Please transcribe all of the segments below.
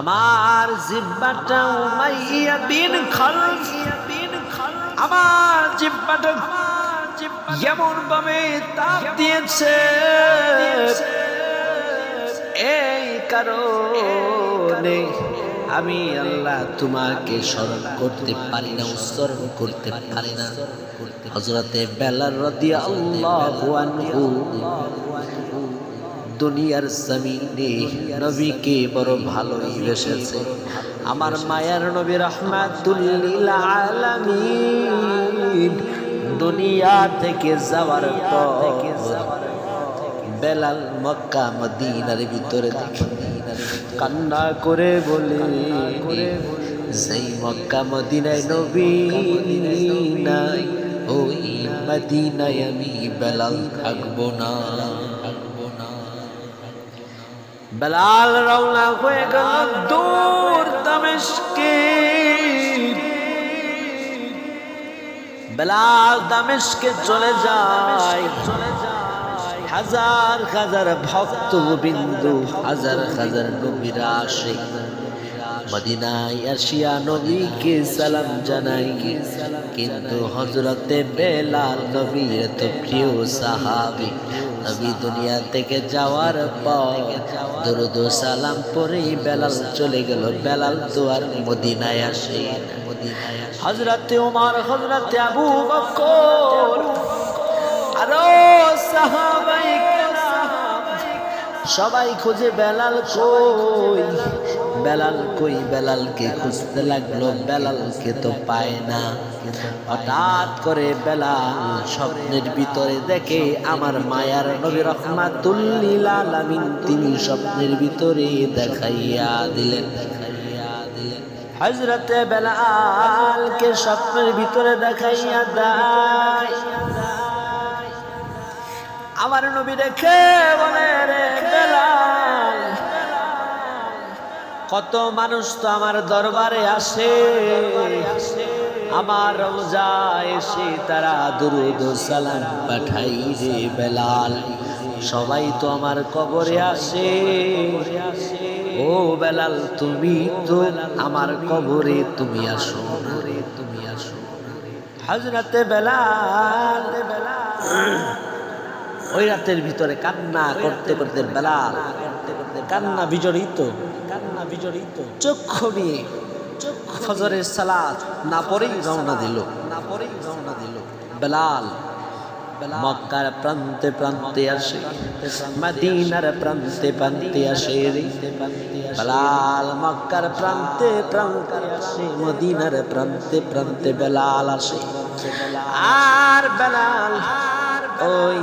আমার জিব্বাটা উমাইয়া বিন খালফ আমার জিব্বাটা এমন ভাবে তাপ দিয়েছে। এই কারণে আমি আল্লাহ তোমাকে স্মরণ করতে পারি না, উচ্চারণ করতে পারি না। হজরতে বেলার রদি আল্লাহ দুনিয়ার জমিনে নবীকে বড় ভালোই বেসেছে। আমার মায়ার নবী রহমাতুল্লিল দুনিয়া থেকে যাওয়ার পর বেলাল মক্কা মদিনার ভিতরে দেখে কান্না করে বলে, যেই মক্কা মদিনায় নবী নাই, ওই মদিনায় আমি বেলাল থাকব না। বেলাল রওনা হয়ে গেল দূর দামেশকে বেলাল দামেশকে চলে যায়। চলে যায় হাজার হাজার ভক্ত বিন্দু হাজার হাজার নবীরা আসে মদিনায় আসিয়া নবীকে সালাম জানাই। কিন্তু হজরতে বেলাল নবীর তো প্রিয় সাহাবি। নবী দুনিয়া থেকে যাওয়ার পর দরুদ সালাম পরেই বেলাল চলে গেল। বেলাল তো আর মদিনায় আসে হজরতে উমার হজরতে আবু বকর, আরও সাহাবাই সবাই খুঁজে বেলাল কই? বেলাল কই বেলালকে খুঁজতে লাগল, বেলালকে তো পায় না। হঠাৎ করে বেলাল স্বপ্নের ভিতরে দেখে আমার মায়ার নবী রহমাতুল্লিল আলামিন তিনি স্বপ্নের ভিতরে দেখাইয়া দিলেন। দেখাইয়া দিলেন হজরতে বেলালকে স্বপ্নের ভিতরে দেখাইয়া দেয়। আমার নবী দেখে বলে, রে বেলাল কত মানুষ তো আমার দরবারে আসে। আমার রোজা এসে তারা দুরুদ সালাম পাঠাই রে বেলাল। সবাই তো আমার কবরে আসে। ও বেলাল, তুমি তো আমার কবরে, তুমি আসো। তুমি আসো হাজরাতে বেলাল বেলাল, ওই রাতের ভিতরে কান্না করতে করতে বেলাল কান্না বিজড়িত। কান্না বিজড়িত। চক্ষু নিয়ে ফজরের সালাত না পরেই রওনা দিল। না পরেই রওনা দিল। বেলাল মক্কার প্রান্তে প্রান্তে আসে। মদিনার প্রান্তে প্রান্তে আসে। বেলাল মক্কার প্রান্তে প্রান্তে আসে। মদিনার প্রান্তে প্রান্তে বেলাল আসে। আর বেলাল ওই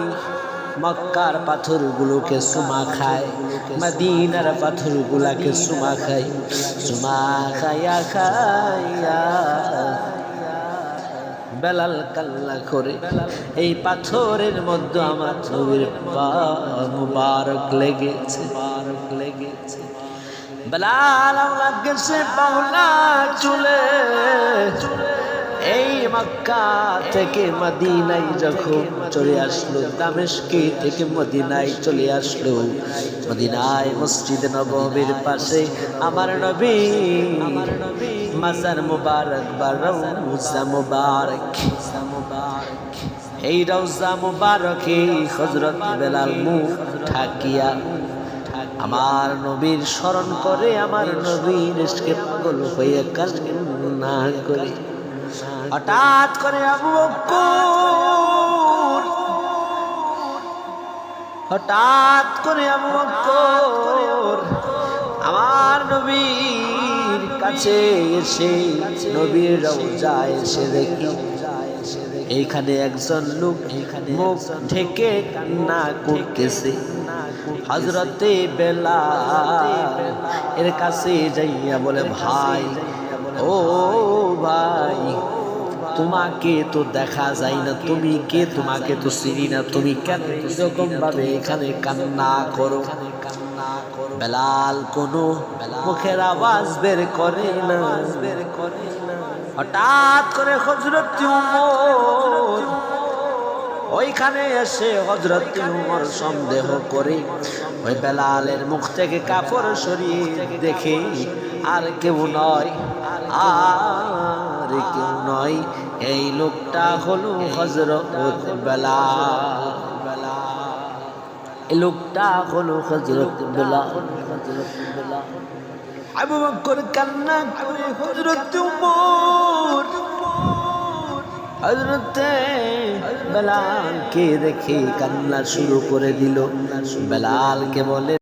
মক্কার পাথরগুলোকে সুমা খায়। মদিনার পাথরগুলাকে সুমা খায় সুমা খাইয়া খায়া বেলাল কাল্লা করে এই পাথরের মধ্যে আমার নবীর পা মুবারক লেগেছে মুবারক লেগেছে। বেলাল আমার গেছে পাওনা চুলে এই মক্কা থেকে মদিনায় যখন চলে আসলো, দামেশকি থেকে মদিনায় চলে আসলো। মদিনায় মসজিদ নববীর পাশে আমার নবী মাজার মুবারক বা রওজা মুবারক। এই রওজা মুবারকে হযরত বেলাল মুখ ঠাকিয়া আমার নবীর স্মরণ করে, আমার নবীর পাগল হয়ে কান্না করে। হঠাৎ করে আবু বকর, হঠাৎ করে আবু বকর আমার নবীর কাছে এসে, নবীর রওজা এসে দেখি এইখানে একজন লোক মুখ ঢেকে কান্না করতেছে। হজরতে বেলা এর কাছে যাইয়া বলে, ভাই, ও ভাই তোমাকে তো দেখা যায় না, তুমি কে? তোমাকে তো চিনি না, তুমি কেন এরকম ভাবে এখানে কান্না করো? বেলাল কোনো মুখের আওয়াজ বের করে না। বের করে না হঠাৎ করে হজরত ওইখানে এসে হজরত উমর সন্দেহ করে ওই বেলালের মুখ থেকে কাপড় সরিয়ে দেখে আর কেউ নয়, আর কেউ নয়। এই লোকটা হলো হজরত বেলাল এই লোকটা হলো হজরত বেলাল আবু বকর কান্না করে হজরত উমর হজরতে বেলালকে দেখে কান্না শুরু করে দিল। বেলালকে বলে